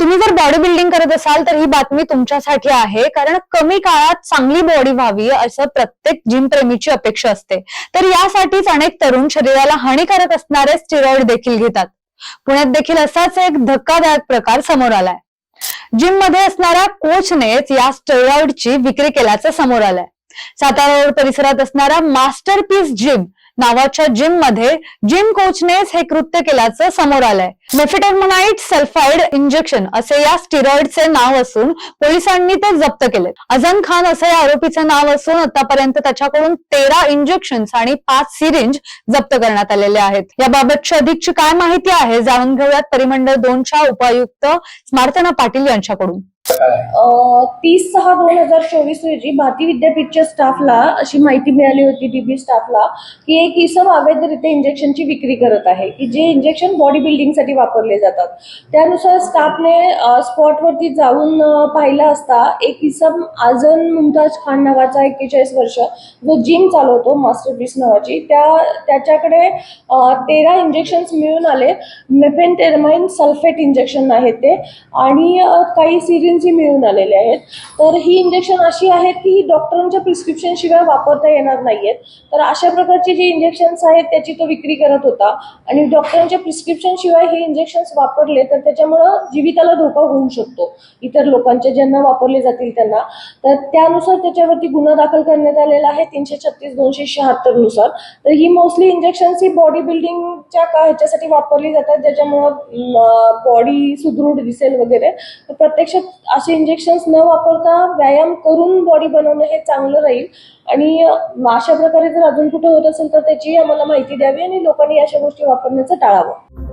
तुम्ही जर body building करत असाल तर ही बातमी तुमच्यासाठी आहे. कारण कमी काळात चांगली बॉडी व्हावी असं प्रत्येक जिम प्रेमीची अपेक्षा असते. तर यासाठीच अनेक तरुण शरीराला हानिकारक असणारे स्टिरॉइड देखील घेतात. पुण्यात देखील असाच एक धक्कादायक प्रकार समोर आलाय. जिममध्ये असणाऱ्या कोचनेच या स्टेरॉइडची विक्री केल्याचं समोर आलंय. सातारा रोड परिसरात असणारा मास्टरपीस जिम नावाच्या जिममध्ये जिम कोचनेच हे कृत्य केल्याचं समोर आलंय. मेफिटर्मोनाइट सल्फाइड इंजेक्शन असे या स्टिरॉइडचे नाव असून पोलिसांनी ते जप्त केले अझम खान असं या आरोपीचं नाव असून आतापर्यंत त्याच्याकडून तेरा इंजेक्शन आणि पाच सिरिंज जप्त करण्यात आलेले आहेत. याबाबतची अधिकची काय माहिती आहे जाणून घेऊयात परिमंडळ दोनच्या उपायुक्त स्मार्तना पाटील यांच्याकडून. तीस सहा दोन हजार चोवीस रोजी भारती विद्यापीठच्या स्टाफला अशी माहिती मिळाली होती डीबी स्टाफला की एक इसम अवैधरित्या इंजेक्शनची विक्री करत आहे की जे इंजेक्शन बॉडी बिल्डिंगसाठी वापरले जातात. त्यानुसार स्टाफने स्पॉटवरती जाऊन पाहिलं असता एक इसम आझन मुमताज खान नावाचा एक्केचाळीस वर्ष जो जिम चालवतो मास्टरपीस नावाची त्या त्याच्याकडे तेरा इंजेक्शन्स मिळून आले. मेफेनटेरमाइन सल्फेट इंजेक्शन आहे ते. आणि काही काही जी मिळून आलेले आहेत. तर ही इंजेक्शन अशी आहेत की ही डॉक्टरांच्या प्रिस्क्रिप्शन शिवाय वापरता येणार नाहीयेत. तर अशा प्रकारची जी इंजेक्शन्स आहेत त्याची तो विक्री करत होता. आणि डॉक्टरांच्या प्रिस्क्रिप्शन शिवाय हे इंजेक्शन्स वापरले तर त्याच्यामुळं जीविताला धोका होऊ शकतो. इतर लोकांच्या ज्यांना वापरले जातील त्यांना. तर त्यानुसार त्याच्यावरती गुन्हा दाखल करण्यात आलेला आहे तीनशे छत्तीस दोनशे शहात्तरनुसार. तर ही मोस्टली इंजेक्शन्स ही बॉडी बिल्डिंगच्या का ह्याच्यासाठी वापरली जातात ज्याच्यामुळं बॉडी सुदृढ दिसेल वगैरे. तर प्रत्यक्षात असे इंजेक्शन्स न वापरता व्यायाम करून बॉडी बनवणं हे चांगलं राहील. आणि अशा प्रकारे जर अजून कुठे होत असेल तर त्याची आम्हाला माहिती द्यावी आणि लोकांनी अशा गोष्टी वापरण्याचं टाळावं.